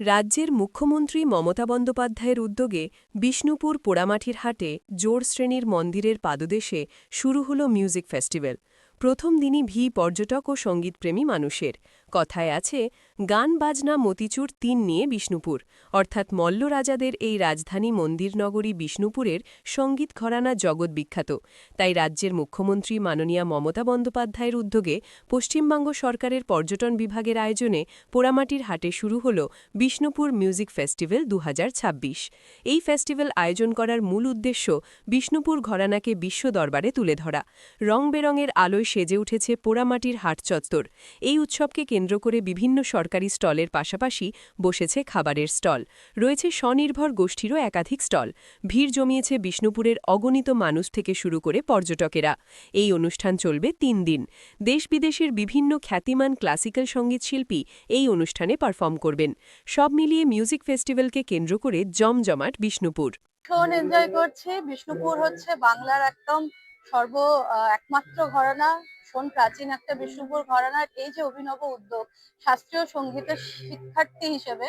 রাজ্যের মুখ্যমন্ত্রী মমতা বন্দ্যোপাধ্যায়ের উদ্যোগে বিষ্ণুপুর পোড়ামাটির হাটে জোর শ্রেণির মন্দিরের পাদদেশে শুরু হল মিউজিক ফেস্টিভ্যাল। প্রথম দিনই ভি পর্যটক ও সঙ্গীতপ্রেমী মানুষের। কথায় আছে, গান, বাজনা, মতিচুর তিন নিয়ে বিষ্ণুপুর। অর্থাৎ মল্ল রাজাদের এই রাজধানী মন্দির নগরী বিষ্ণুপুরের সংগীত ঘরানা জগৎ বিখ্যাত। তাই রাজ্যের মুখ্যমন্ত্রী মাননীয়া মমতা বন্দ্যোপাধ্যায়ের উদ্যোগে পশ্চিমবঙ্গ সরকারের পর্যটন বিভাগের আয়োজনে পোড়ামাটির হাটে শুরু হল বিষ্ণুপুর মিউজিক ফেস্টিভ্যাল দু হাজার ছাব্বিশ। এই ফেস্টিভ্যাল আয়োজন করার মূল উদ্দেশ্য বিষ্ণুপুর ঘরানাকে বিশ্ব দরবারে তুলে ধরা। রং বেরঙের আলোয় সেজে উঠেছে পোড়ামাটির হাট চত্বর। এই উৎসবকে কেন্দ্র করে বিভিন্ন সরকারি স্টলের পাশাপাশি বসেছে খাবারের স্টল। রয়েছে স্বনির্ভর গোষ্ঠীরও একাধিক স্টল। ভিড় জমিয়েছে বিষ্ণুপুরের অগণিত মানুষ থেকে শুরু করে পর্যটকেরা। এই অনুষ্ঠান চলবে তিন দিন। দেশ বিদেশের বিভিন্ন খ্যাতিমান ক্লাসিক্যাল সংগীত শিল্পী এই অনুষ্ঠানে পারফর্ম করবেন। সব মিলিয়ে মিউজিক ফেস্টিভ্যালকে কেন্দ্র করে জমজমাট বিষ্ণুপুর। ভীষণ এনজয় করছি। বিষ্ণুপুর হচ্ছে বাংলার একদম সর্ব একমাত্র ঘরানা। ভীষণ প্রাচীন একটা বিষ্ণুপুর ঘরানার এই যে অভিনব উদ্যোগ শাস্ত্রীয় সঙ্গীতের শিক্ষার্থী হিসেবে,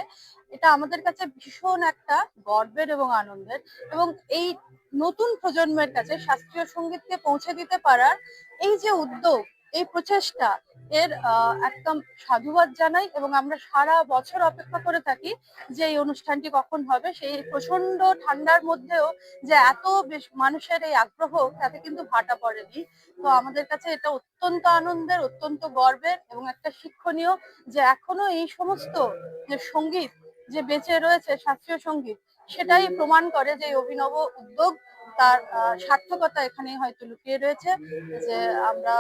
এটা আমাদের কাছে ভীষণ একটা গর্বের এবং আনন্দের এবং এই নতুন প্রজন্মের কাছে শাস্ত্রীয় সঙ্গীতকে পৌঁছে দিতে পারার এই যে উদ্যোগ, এই প্রচেষ্টা এর একদম সাধুবাদ জানাই এবং আমরা সারা বছর অপেক্ষা করে থাকি যে এই অনুষ্ঠানটি কখন হবে। সেই প্রচণ্ড ঠান্ডার মধ্যেও যে এত মানুষের এই আগ্রহ, তাতে কিন্তু ভাটা পড়েনি। তো আমাদের কাছে এটা অত্যন্ত আনন্দের, অত্যন্ত গর্বের এবং একটা শিক্ষণীয় যে এখনও এই সমস্ত যে সংগীত যে বেঁচে রয়েছে, শাস্ত্রীয় সংগীত, সেটাই প্রমাণ করে যে অভিনব উদ্যোগ তার সার্থকতা এখানে হয়তো লুকিয়ে রয়েছে যে আমরা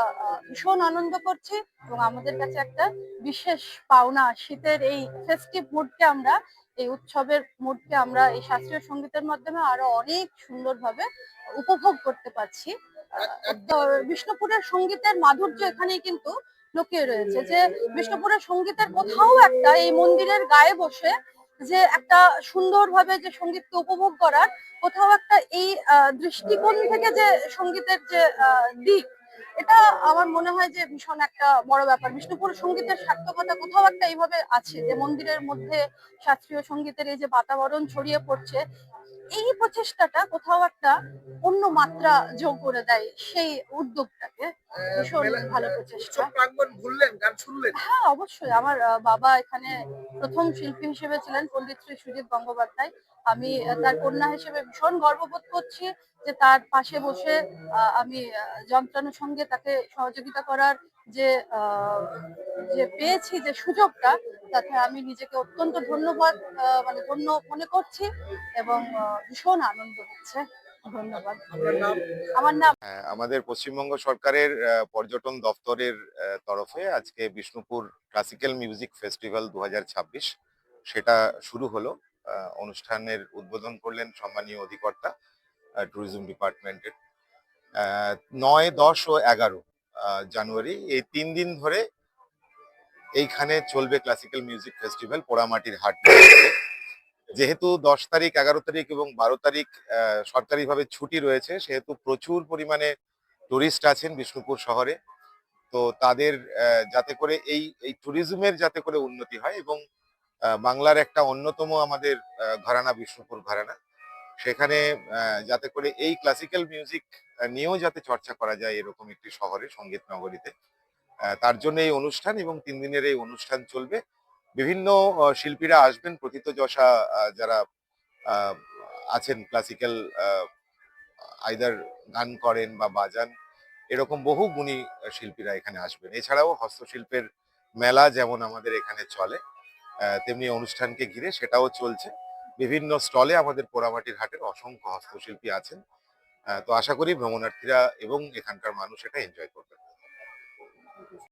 ভীষণ আনন্দ করছি এবং আমাদের কাছে একটা বিশেষ পাওনা, শীতের এই ফেস্টিভ মুডকে আমরা, এই উৎসবের মুডকে আমরা এই শাস্ত্রীয় সঙ্গীতের মাধ্যমে আরও অনেক সুন্দরভাবে উপভোগ করতে পারছি। বিষ্ণুপুরের সঙ্গীতের মাধুর্য এখানেই কিন্তু লুকিয়ে রয়েছে যে বিষ্ণুপুরের সঙ্গীতের কোথাও একটা এই মন্দিরের গায়ে বসে যে একটা সুন্দরভাবে যে সঙ্গীতকে উপভোগ করার, কোথাও একটা এই দৃষ্টিকোণ থেকে যে সঙ্গীতের যে দিক, এটা আমার মনে হয় যে ভীষণ একটা বড় ব্যাপার। বিষ্ণুপুর সঙ্গীতের সার্থকতা কোথাও একটা এইভাবে আছে যে মন্দিরের মধ্যে শাস্ত্রীয় সঙ্গীতের এই যে বাতাবরণ ছড়িয়ে পড়ছে এই প্রচেষ্টাটা কোথাও একটা অন্য মাত্রা যোগ করে দেয় সেই উদ্যোগটাকে। ভীষণ ভালো প্রচেষ্টা। উৎসব গান শুনলেন? হ্যাঁ অবশ্যই। আমার বাবা এখানে প্রথম শিল্পী হিসেবে ছিলেন পণ্ডিত শ্রী সুজিত গঙ্গোপাধ্যায়। আমি তার কন্যা হিসেবে ভীষণ গর্ববোধ করছি যে তার পাশে বসে আমি যন্ত্রাণুর সঙ্গে তাকে সহযোগিতা করার যে আহ, যে পেয়েছি যে সুযোগটা তাতে আমি নিজেকে অত্যন্ত ধন্যবাদ আহ, মানে ধন্য মনে করছি এবং ভীষণ আনন্দ হচ্ছে। হ্যাঁ, আমাদের পশ্চিমবঙ্গ সরকারের পর্যটন দপ্তরের তরফে আজকে বিষ্ণুপুর ক্লাসিক্যাল মিউজিক ফেস্টিভ্যাল দুহাজার ছাব্বিশ সেটা শুরু হলো। অনুষ্ঠানের উদ্বোধন করলেন সম্মানীয় অধিকর্তা ট্যুরিজম ডিপার্টমেন্টের নয় দশ ও এগারো জানুয়ারি এই তিন দিন ধরে এইখানে চলবে ক্লাসিক্যাল মিউজিক ফেস্টিভ্যাল পোড়ামাটির হাট। যেহেতু দশ তারিখ, এগারো তারিখ এবং বারো তারিখ সরকারিভাবে ছুটি রয়েছে, সেহেতু প্রচুর পরিমাণে টুরিস্ট আছেন বিষ্ণুপুর শহরে। তো তাদের যাতে করে এই এই ট্যুরিজমের যাতে করে উন্নতি হয় এবং বাংলার একটা অন্যতম আমাদের ঘরানা বিষ্ণুপুর ঘরানা। সেখানে যাতে করে এই ক্লাসিক্যাল মিউজিক নিয়েও যাতে চর্চা করা যায় এরকম একটি শহরে, সংগীত নগরীতে। তার জন্য এই অনুষ্ঠান এবং তিন দিনের এই অনুষ্ঠান চলবে। বিভিন্ন শিল্পীরা আসবেন প্রথিতযশা আহ, যারা আছেন ক্লাসিক্যাল আইদার গান করেন বা বাজান এরকম বহু গুণী শিল্পীরা এখানে আসবেন। এছাড়াও হস্তশিল্পের মেলা যেমন আমাদের এখানে চলে তেমনি অনুষ্ঠানকে ঘিরে সেটাও চলছে। বিভিন্ন স্টলে আমাদের পোড়ামাটির হাটের অসংখ্য হস্তশিল্পী আছেন তো আশা করি ভ্রমণার্থীরা এবং এখানকার মানুষ এটা এনজয় করবেন।